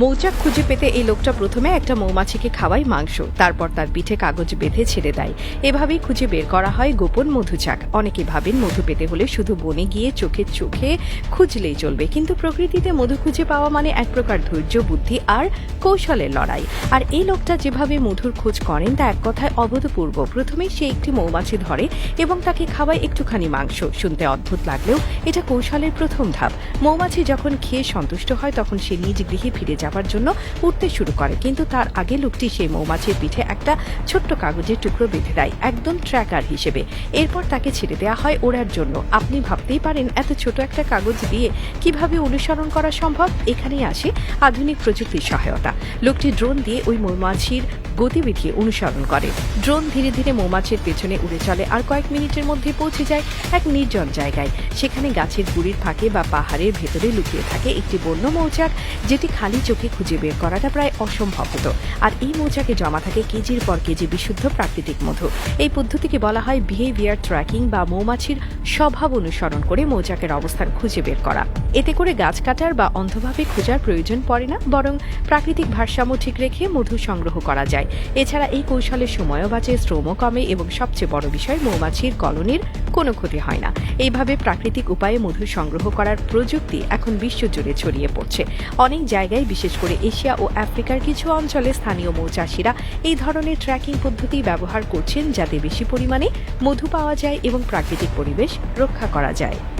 মৌচাক খুঁজে পেতে এই লোকটা প্রথমে একটা মৌমাছিকে খাওয়াই মাংস, তারপর তার পিঠে কাগজ বেঁধে ছেড়ে দেয়। এভাবেই খুঁজে বের করা হয় গোপন মধুচাক। অনেকে ভাবেন মধু পেতে হলে শুধু বনে গিয়ে চোখে চোখে খুঁজলেই চলবে, কিন্তু প্রকৃতিতে মধু খুঁজে পাওয়া মানে এক প্রকার ধৈর্য, বুদ্ধি আর কৌশলের লড়াই। আর এই লোকটা যেভাবে মধুর খোঁজ করেন তা এক কথায় অভূতপূর্ব। প্রথমেই সে একটি মৌমাছি ধরে এবং তাকে খাওয়ায় একটুখানি মাংস। শুনতে অদ্ভুত লাগলেও এটা কৌশলের প্রথম ধাপ। মৌমাছি যখন খেয়ে সন্তুষ্ট হয়, তখন সে নিজ গৃহে ফিরে যাবার জন্য উঠতে শুরু করে। কিন্তু তার আগে লোকটি সেই মৌমাছির পিঠে একটা ছোট্ট কাগজের টুকরো বেঁধে দেয়, একদম ট্র্যাকার হিসেবে। এরপর তাকে ছেড়ে দেওয়া হয় ওড়ার জন্য। আপনি ভাবতেই পারেন, এত ছোট একটা কাগজ দিয়ে কীভাবে অনুসরণ করা সম্ভব? এখানেই আসে আধুনিক প্রযুক্তির সহায়তা। লোকটি ড্রোন দিয়ে ওই মৌমাছির গতিবিধি অনুসরণ করে। ড্রোন ধীরে ধীরে মৌমাছির পেছনে উড়ে চলে আর কয়েক মিনিটের মধ্যে পৌঁছে যায় এক নির্জন জায়গায়। সেখানে গাছের গুড়ির ফাঁকে বা পাহাড়ের ভেতরে লুকিয়ে থাকে একটি বন্য মৌচাক, যেটি খালি চোখে খুঁজে বের করাটা প্রায় অসম্ভব হতো। আর এই মৌচাকে জমা থাকে কেজির পর কেজি বিশুদ্ধ প্রাকৃতিক মধু। এই পদ্ধতিকে বলা হয় বিহেভিয়ার ট্র্যাকিং বা মৌমাছির স্বভাব অনুসরণ করে মৌচাকের অবস্থান খুঁজে বের করা। এতে করে গাছ কাটার বা অন্ধভাবে খোঁজার প্রয়োজন পড়ে না, বরং প্রাকৃতিক ভারসাম্য ঠিক রেখে মধু সংগ্রহ করা যায় এছাড়া এই কৌশলের সময়ও বাঁচে, শ্রমও কমে এবং সবচেয়ে বড় বিষয়, মৌমাছির কলোনির কোনো ক্ষতি হয় না। এইভাবে প্রাকৃতিক উপায়ে মধু সংগ্রহ করার প্রযুক্তি এখন বিশ্বজুড়ে ছড়িয়ে পড়ছে। অনেক জায়গায়, বিশেষ করে এশিয়া ও আফ্রিকার কিছু অঞ্চলে স্থানীয় মৌচাষিরা এই ধরনের ট্র্যাকিং পদ্ধতি ব্যবহার করছেন যাতে বেশি পরিমাণে মধু পাওয়া যায় এবং প্রাকৃতিক পরিবেশ রক্ষা করা যায়।